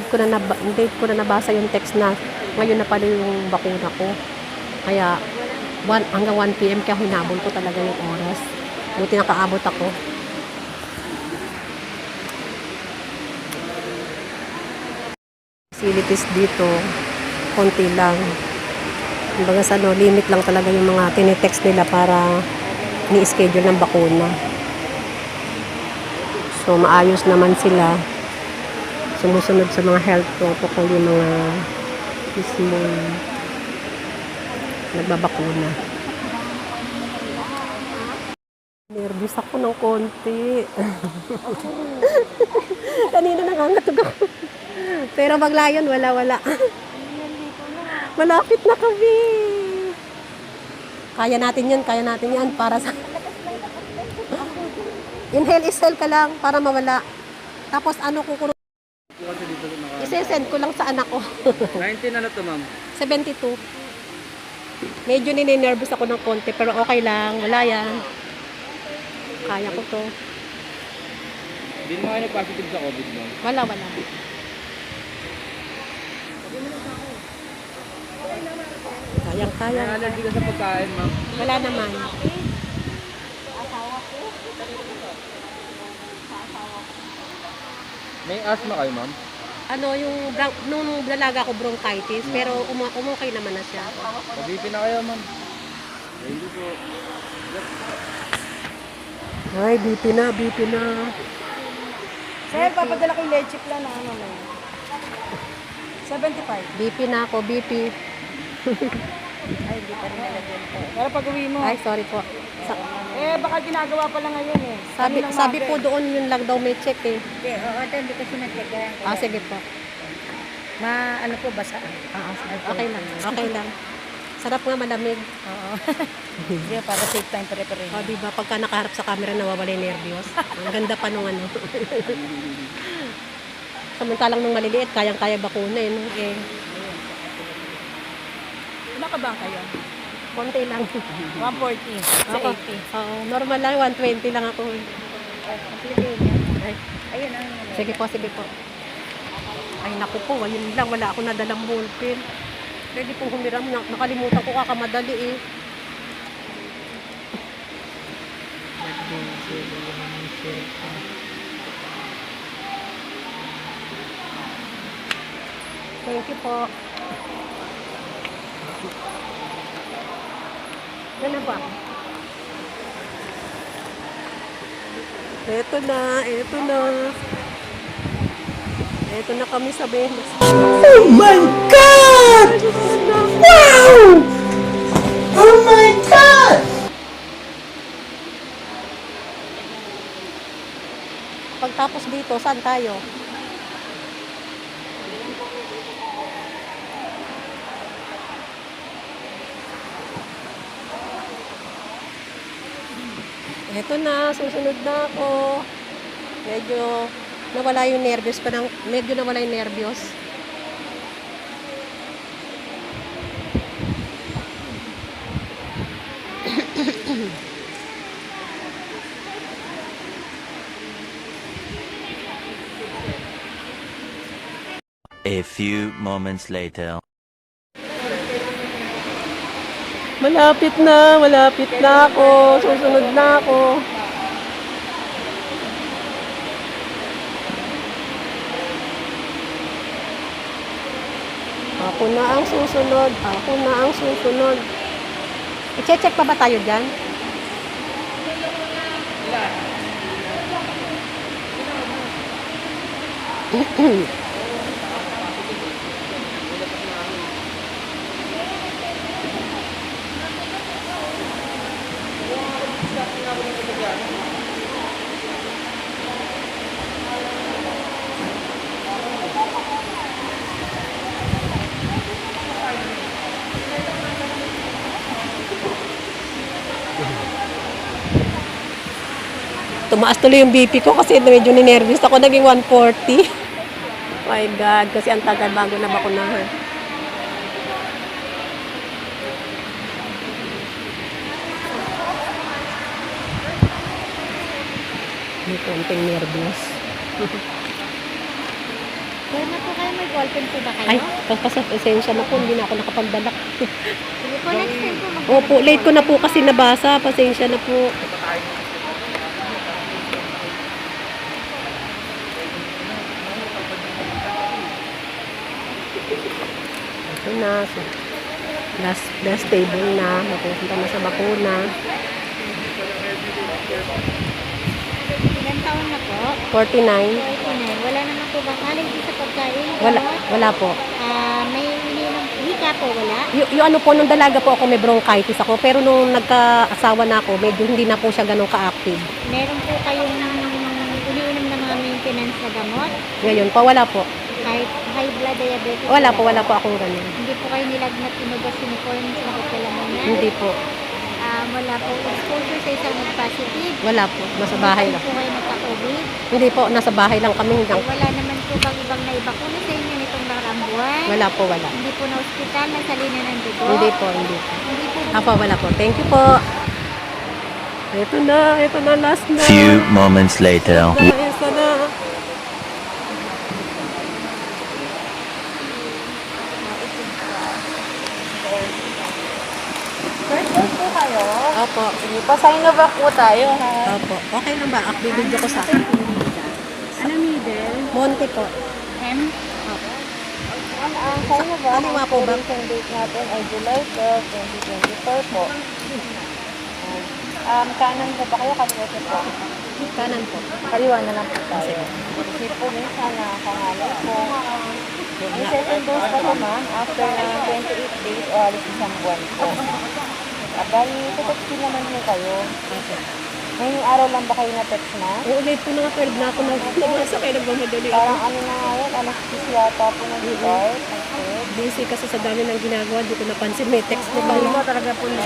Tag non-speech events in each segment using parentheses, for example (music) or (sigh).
Late ko na, nab- late ko na nabasa yung text na ngayon na pala yung bakuna ko. Kaya one, hanggang 1 p.m. kaya hinabol ko talaga yung oras. Buti nakaabot ako. Facilities dito, konti lang. Kumbaga sa no, limit lang talaga yung mga tinitext nila para ni-schedule ng bakuna. So, maayos naman sila. Sumusunod sa mga health protocol yung mga mismo nagbabakuna. Nervous ako ng konti. (laughs) Kanina nangangatog ako. Pero maglayon, wala, wala. Malapit na kami. Kaya natin yan, kaya natin yan para sa... Inhale, exhale ka lang para mawala. Tapos ano kukulong? Isesend ko lang sa anak ko. (laughs) 19 ano to ma'am? 72. Medyo nininervous ako ng konti, pero okay lang. Wala yan. Kaya ko to. Hindi naman kayo nag-positive sa COVID ma'am. Wala, wala. Kayang kaya. May allergy ka sa pagkain ma'am. Wala naman. May asthma kayo ma'am? Ano, yung bron- nung dalaga ko bronchitis, pero um- umukay naman na siya. Pabiti na kayo ma'am. Thank you po. Ay, BP na, BP na. Sir, papadala ko yung leche plan na ano na yun. 75. BP na ako, BP. Ay, hindi pa rin nalagyan ko. Pero pag uwi mo, Ay, sorry po. Sa- eh baka ginagawa pa lang ngayon eh. sabi, Kaninang sabi po eh. doon yun lang daw may check eh. Hindi, oo, ito hindi ko sinatyagaan. Ah, sige po. Ma, ano po, basa. Ah, sige. Okay lang. Okay lang. Sarap nga malamig. Oo. (laughs) Sige, para safe time pare-pare. O, di ba? Pagka nakaharap sa camera, nawawala yung nervyos. Ang ganda pa nung ano. (laughs) Samantalang nung maliliit, kayang-kaya bakuna eh. No? Eh, ba kayo? Konti lang. (laughs) 140 sa Ako, 80. oo, normal lang, 120 lang ako. Ay, Ayun ang sige po, sige po. Ay, naku po, ayun lang, wala ako nadalang ballpen. Pwede pong humiram, na- nakalimutan ko kakamadali eh. Thank you po. Ano ba? Eto na, eto na. Eto na kami sa Venus. Oh my God! Wow! Oh my God! Pagtapos dito, saan tayo? Eto na, susunod na ako. Medyo nawala yung nervyos pa ng, medyo nawala yung nervyos. A few moments later. Malapit na, malapit na ako. Susunod na ako. Ako na ang susunod. Ako na ang susunod. I-check pa ba tayo dyan? (clears throat) Tumaas tuloy yung BP ko kasi medyo ninervous ako. Naging 140. (laughs) My God, kasi ang tagal bago na bakunahan. May konting nervous. Kaya (laughs) na po kayo, may ballpen po ba kayo? Ay, pagpasap esensya na po, hindi na ako nakapagdala. Sige po, next time po. (laughs) Opo, late ko na po kasi nabasa. Pasensya na po. Ito na. So, last, last table na. Mapupunta na sa bakuna. Ilan taon na po? 49. 49. Wala naman po bang allergy sa pagkain? Wala, wala po. Ah, may ininom, hika po, wala? Y- yung ano po, nung dalaga po ako, may bronchitis ako. Pero nung nagka-asawa na ako, medyo hindi na po siya ganun ka-active. Meron po kayong iniinom ng mga maintenance na gamot? Ngayon pa, wala po. Kahit high blood diabetes? Wala po, wala po akong ganun. Hindi po kayo nilagnat, inugas, uniform, sakit kalamunan? Hindi po. Ah, wala po exposure sa isang positive? Wala po. Nasa bahay lang. Hindi po kayo nagka-COVID? Hindi po, nasa bahay lang kami hanggang... Wala naman po bang ibang naibakuna sa inyo nitong nakaraang buwan? Wala po, wala. Hindi po na ospital, nasalina ng dugo? Hindi po, hindi po. Hindi po Apa, wala po. Thank you po. Ito na, ito na, last na. Few moments later. Ito na. First kayo? Opo. Sige po, sign of po tayo ha. Opo. Okay lang ba? Akbibidyo ko sa akin. Ano middle? Monte po. M? Ang ang sign of Ano nga po ba? Expiration date natin ay July 12, 2024 po. Um, kanan po ba kayo? Kaliwa po. Kanan po. Kaliwa na lang po tayo. Sige po, minsan na kangalay po. Yung second dose pa po ma'am, after na 28 days o alis isang buwan po. Abay, text naman po kayo. Ngayong araw lang ba kayo na-text na? Oo, late po na nga 12 na ako nag nabasa kayo nagmamadali ako. Parang ano na ngayon, alas 10 yata po nag-start. Okay. Busy kasi sa dami ng ginagawa, di ko napansin. May text na pala. talaga po na.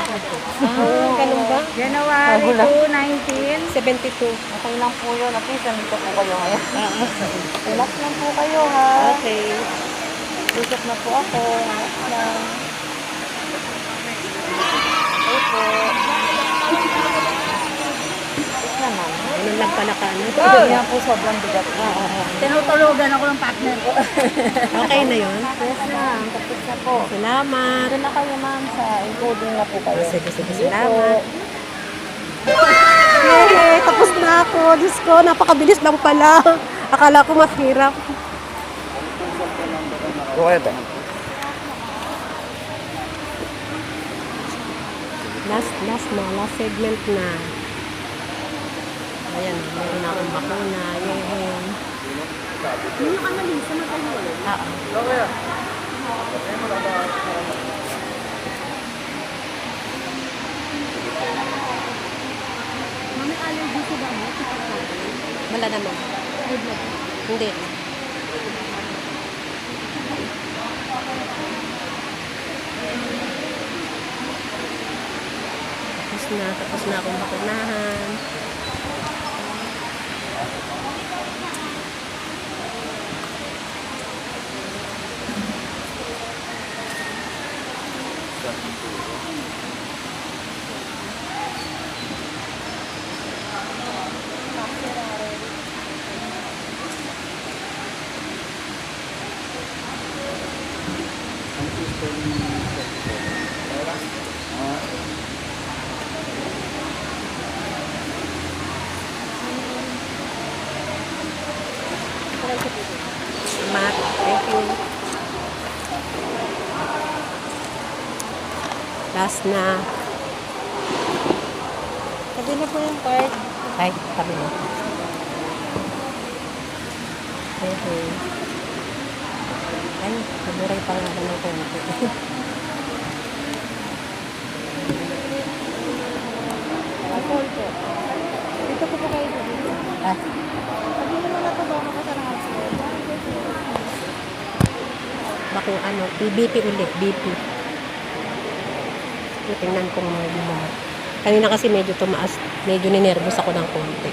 Ah, ganun ba? January 2, 19. 72. Okay lang po yun. At least nandito po kayo ngayon. Ah, ah. Relax lang po kayo ha. Okay. Usap na po ako. Relax lang. Okay po. Naman. Ganun lang pala ka, ano? Hindi nga po sobrang bigat na. Tinutulugan ako ng partner ko. (laughs) Okay na yun. Yes ma'am. Tapos na po. Salamat. Doon na kayo ma'am sa encoding na po kayo. Sige, sige, Sige salamat. Yay! Tapos na ako. Diyos ko, napakabilis lang pala. Akala ko mahirap. Last, last na. Last segment na. Ayan, meron na akong bakuna. Yay! Yung analisa na kayo. Oo. Mami allergy sa gamot. Wala naman. High blood. Hindi. Tapos na, tapos na akong bakunahan. Salamat. Thank you. Last na. Sabi na po yung card. Ay, tabi mo. Okay. Ay, naburay pa nga ng konti. Dito po po kayo dito. ah, Sabi mo na po ba alcohol? Bako ano, BP ulit, BP. Tingnan kong mga Kanina kasi medyo tumaas, medyo ninervous ako ng konti.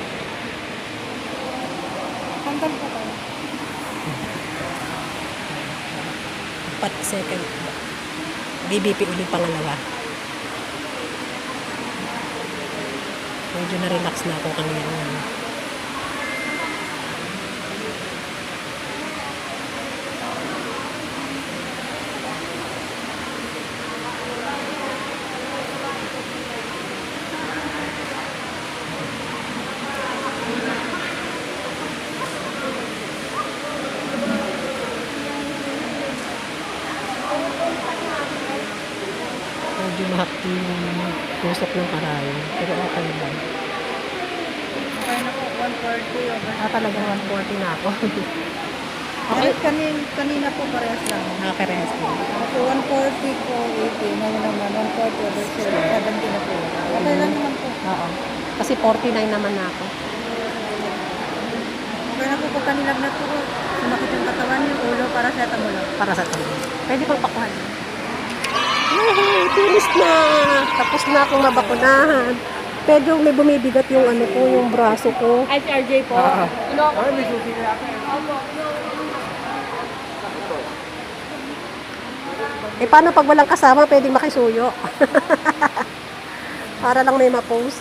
Hanggang po kayo. Pat second. BBP ulit pangalawa. Medyo na-relax na ako kanina. Usok ng karayo. Pero okay lang. Okay na po, 140 over. Ah, talagang 140 na ako. (laughs) Okay. Kanin, kanina po parehas lang. Nakakarehas ko. Ako 140 po, 80. Ngayon naman, 140 over 70 na po. Okay lang naman po. Oo. Kasi 49 naman na ako. Okay na po pag kanilagnat po. Sumakit yung katawan, yung ulo para sa tamulo. Para sa tayo. Pwede pang pakuhan. Yay! Finish na! Tapos na akong mabakunahan. Pero may bumibigat yung ano ko, yung braso ko. Ay, si RJ po. Oo. Ay, may susi na ako. Eh, paano pag walang kasama, pwedeng makisuyo? (laughs) Para lang may ma-post.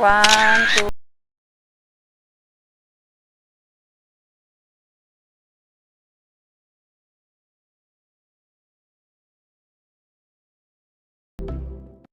关注